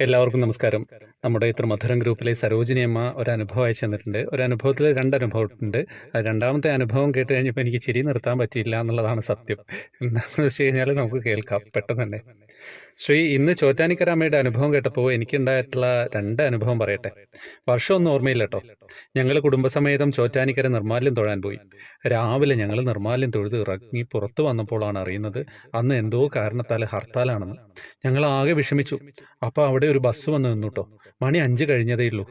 എല്ലാവർക്കും നമസ്കാരം. നമ്മുടെ ഇത്ര മധുരം ഗ്രൂപ്പിലെ സരോജിനി അമ്മ ഒരു അനുഭവം അയച്ചു തന്നിട്ടുണ്ട്. ഒരു അനുഭവത്തിൽ രണ്ട് അത് രണ്ടാമത്തെ അനുഭവം കേട്ട് കഴിഞ്ഞപ്പോൾ എനിക്ക് ചിരി നിർത്താൻ പറ്റിയില്ല എന്നുള്ളതാണ് സത്യം. എന്താണെന്ന് വെച്ച് കഴിഞ്ഞാൽ നമുക്ക് കേൾക്കാം. പെട്ടെന്ന് തന്നെ. ശ്രീ ഇന്ന് ചോറ്റാനിക്കരാമയുടെ അനുഭവം കേട്ടപ്പോൾ എനിക്കുണ്ടായിട്ടുള്ള രണ്ട് അനുഭവം പറയട്ടെ. വർഷമൊന്നും ഓർമ്മയില്ല കേട്ടോ. ഞങ്ങൾ കുടുംബസമേതം ചോറ്റാനിക്കര നിർമ്മാല്യം തൊഴാൻ പോയി. രാവിലെ ഞങ്ങൾ നിർമ്മാല്യം തൊഴുത് ഇറങ്ങി പുറത്തു വന്നപ്പോഴാണ് അറിയുന്നത് അന്ന് എന്തോ കാരണത്താൽ ഹർത്താലാണെന്ന്. ഞങ്ങൾ ആകെ വിഷമിച്ചു. അപ്പോൾ അവിടെ ഒരു ബസ് വന്ന് നിന്നു കേട്ടോ മണി അഞ്ച് കഴിഞ്ഞതേ ഉള്ളൂ.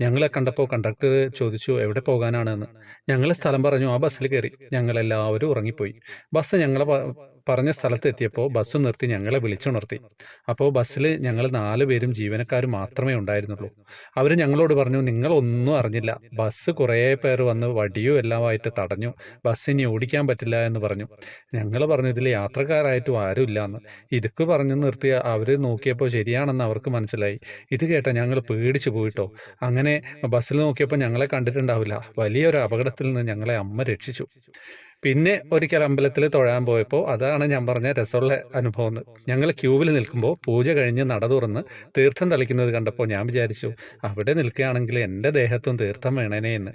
ഞങ്ങളെ കണ്ടപ്പോൾ കണ്ടക്ടർ ചോദിച്ചു എവിടെ പോകാനാണെന്ന്? ഞങ്ങളെ സ്ഥലം പറഞ്ഞു ആ ബസ്സിൽ കയറി ഞങ്ങളെല്ലാവരും ഉറങ്ങിപ്പോയി. ബസ് ഞങ്ങളെ പറഞ്ഞ സ്ഥലത്ത് എത്തിയപ്പോൾ ബസ് നിർത്തി ഞങ്ങളെ വിളിച്ചുണർത്തി. അപ്പോൾ ബസ്സിൽ ഞങ്ങൾ നാല് പേരും ജീവനക്കാരും മാത്രമേ ഉണ്ടായിരുന്നുള്ളൂ. അവർ ഞങ്ങളോട് പറഞ്ഞു നിങ്ങൾ ഒന്നും അറിഞ്ഞില്ല. ബസ് കുറേ പേർ വന്ന് വടിയും എല്ലാമായിട്ട് തടഞ്ഞു. ബസ് ഇനി ഓടിക്കാൻ പറ്റില്ല എന്ന് പറഞ്ഞു. ഞങ്ങൾ പറഞ്ഞു ഇതിൽ യാത്രക്കാരായിട്ടും ആരുമില്ല എന്ന് ഇതൊക്കെ പറഞ്ഞു നിർത്തിയ അവർ നോക്കിയപ്പോൾ ശരിയാണെന്ന് അവർക്ക് മനസ്സിലായി. ഇത് കേട്ട ഞങ്ങൾ പേടിച്ചു പോയിട്ടോ. അങ്ങനെ ബസ്സിൽ നോക്കിയപ്പോൾ ഞങ്ങളെ കണ്ടിട്ടുണ്ടാവില്ല. വലിയൊരു അപകടത്തിൽ നിന്ന് ഞങ്ങളെ അമ്മ രക്ഷിച്ചു. പിന്നെ ഒരിക്കൽ അമ്പലത്തിൽ തൊഴാൻ പോയപ്പോൾ അതാണ് ഞാൻ പറഞ്ഞ രസമുള്ള അനുഭവം ഞങ്ങൾ ക്യൂവിൽ നിൽക്കുമ്പോൾ പൂജ കഴിഞ്ഞ് നട തുറന്ന് തീർത്ഥം തളിക്കുന്നത് കണ്ടപ്പോൾ ഞാൻ വിചാരിച്ചു അവിടെ നിൽക്കുകയാണെങ്കിൽ എന്റെ ദേഹത്തും തീർത്ഥം വേണേനേ എന്ന്.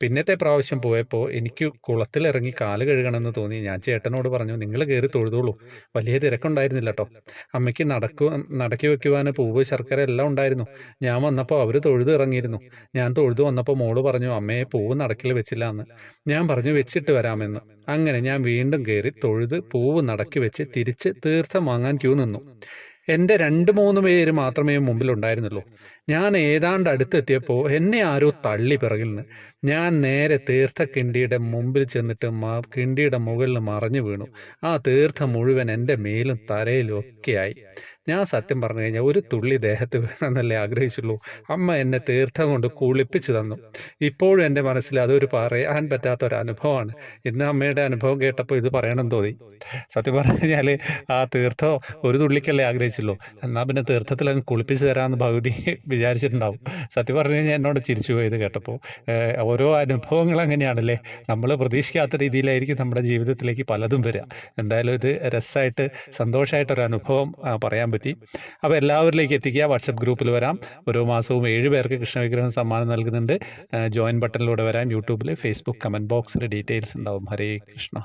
പിന്നത്തെ പ്രാവശ്യം പോയപ്പോൾ എനിക്ക് കുളത്തിലിറങ്ങി കാൽ കഴുകണമെന്ന് തോന്നി. ഞാൻ ചേട്ടനോട് പറഞ്ഞു നിങ്ങൾ കയറി തൊഴുതോളൂ. വലിയ തിരക്കുണ്ടായിരുന്നില്ല കേട്ടോ അമ്മയ്ക്ക് നടക്കു നടക്കി വെക്കുവാൻ പൂവ് ശർക്കര എല്ലാം ഉണ്ടായിരുന്നു. ഞാൻ വന്നപ്പോൾ അവർ തൊഴുത് ഇറങ്ങിയിരുന്നു. ഞാൻ തൊഴുതു വന്നപ്പോൾ മോൾ പറഞ്ഞു അമ്മയെ പൂവ് നടക്കിൽ വെച്ചില്ല എന്ന് ഞാൻ പറഞ്ഞു വെച്ചിട്ട് വരാമെന്ന്. അങ്ങനെ ഞാൻ വീണ്ടും കയറി തൊഴുത് പൂവ് നടക്കി വെച്ച് തിരിച്ച് തീർത്ഥം വാങ്ങാൻ ക്യൂ നിന്നു. എന്റെ രണ്ട് മൂന്ന് പേര് മാത്രമേ മുമ്പിലുണ്ടായിരുന്നുള്ളൂ. ഞാൻ ഏതാണ്ട് അടുത്തെത്തിയപ്പോൾ എന്നെ ആരോ തള്ളി പിറകിൽ നിന്ന് ഞാൻ നേരെ തീർത്ഥ കിണ്ടിയുടെ മുമ്പിൽ ചെന്നിട്ട് മാ കിണ്ടിയുടെ മുകളിൽ മറഞ്ഞു വീണു. ആ തീർത്ഥം മുഴുവൻ എന്റെ മേലും തലയിലും ഒക്കെയായി. ഞാൻ സത്യം പറഞ്ഞു കഴിഞ്ഞാൽ ഒരു തുള്ളി ദേഹത്ത് വേണമെന്നല്ലേ ആഗ്രഹിച്ചുള്ളൂ. അമ്മ എന്നെ തീർത്ഥം കൊണ്ട് കുളിപ്പിച്ചു തന്നു. ഇപ്പോഴും എന്റെ മനസ്സിൽ അതൊരു പറയാൻ പറ്റാത്ത ഒരു അനുഭവമാണ്. ഇന്ന് അമ്മയുടെ അനുഭവം കേട്ടപ്പോൾ ഇത് പറയണം തോന്നി. സത്യം പറഞ്ഞു കഴിഞ്ഞാൽ ആ തീർത്ഥം ഒരു തുള്ളിക്കല്ലേ ആഗ്രഹിച്ചുള്ളൂ. എന്നാൽ പിന്നെ തീർത്ഥത്തിൽ അങ്ങ് കുളിപ്പിച്ചു തരാമെന്ന് ഭഗവതി വിചാരിച്ചിട്ടുണ്ടാവും. സത്യം പറഞ്ഞു കഴിഞ്ഞാൽ എന്നോട് ചിരിച്ചു പോയത് കേട്ടപ്പോൾ. ഓരോ അനുഭവങ്ങൾ അങ്ങനെയാണല്ലേ? നമ്മൾ പ്രതീക്ഷിക്കാത്ത രീതിയിലായിരിക്കും നമ്മുടെ ജീവിതത്തിലേക്ക് പലതും വരിക. എന്തായാലും ഇത് രസമായിട്ട് സന്തോഷമായിട്ടൊരു അനുഭവം പറയാൻ പറ്റി. അപ്പോൾ എല്ലാവരിലേക്ക് എത്തിക്കുക. വാട്സപ്പ് ഗ്രൂപ്പിൽ വരാം. ഓരോ മാസവും ഏഴ് പേർക്ക് കൃഷ്ണവിഗ്രഹം സമ്മാനം നൽകുന്നുണ്ട്. ജോയിൻ ബട്ടണിലൂടെ വരാം. യൂട്യൂബിൽ ഫേസ്ബുക്ക് കമന്റ് ബോക്സിൽ ഡീറ്റെയിൽസ് ഉണ്ടാവും. ഹരേ കൃഷ്ണ.